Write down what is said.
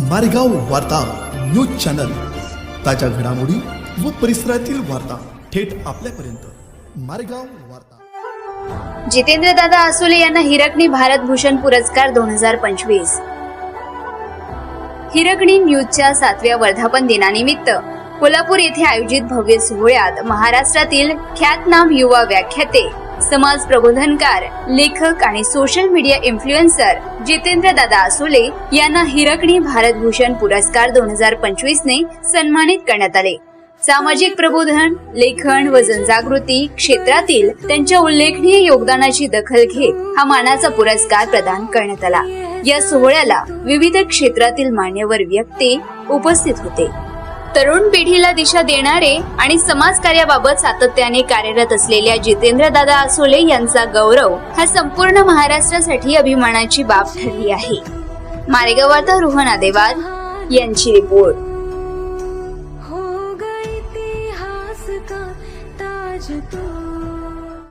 मारेगाव वार्ता news channel. ताज्या घडामोडी व परिसरातील वार्ता थेट आपल्यापर्यंत. मारेगाव वार्ता. जितेंद्र दादा आसोले यांना हिरकणी भारत भूषण पुरस्कार दोन हजार पंचवीस. हिरकणी न्यूजच्या सातव्या वर्धापन दिनानिमित्त कोल्हापूर येथे आयोजित भव्य सोहळ्यात महाराष्ट्रातील ख्यातनाम युवा व्याख्याते समाज प्रबोधनकार लेखक आणि सोशल मीडिया इन्फ्लुएन्सर जितेंद्र दादा आसोले यांना हिरकणी भारत भूषण पुरस्कार दोन हजार पंचवीस ने सन्मानित करण्यात आले. सामाजिक प्रबोधन लेखन व जनजागृती क्षेत्रातील त्यांच्या उल्लेखनीय योगदानाची दखल घेत हा मानाचा पुरस्कार प्रदान करण्यात आला. या सोहळ्याला विविध क्षेत्रातील मान्यवर व्यक्ती उपस्थित होते. तरुण पिढीला दिशा देणारे आणि समाजकार्याबाबत सातत्याने कार्यरत असलेल्या जितेंद्र दादा आसोले यांचा गौरव हा संपूर्ण महाराष्ट्रासाठी अभिमानाची बाब ठरली आहे. मारेगाव वार्ता रोहन आदेवाद यांची रिपोर्ट. हो ताज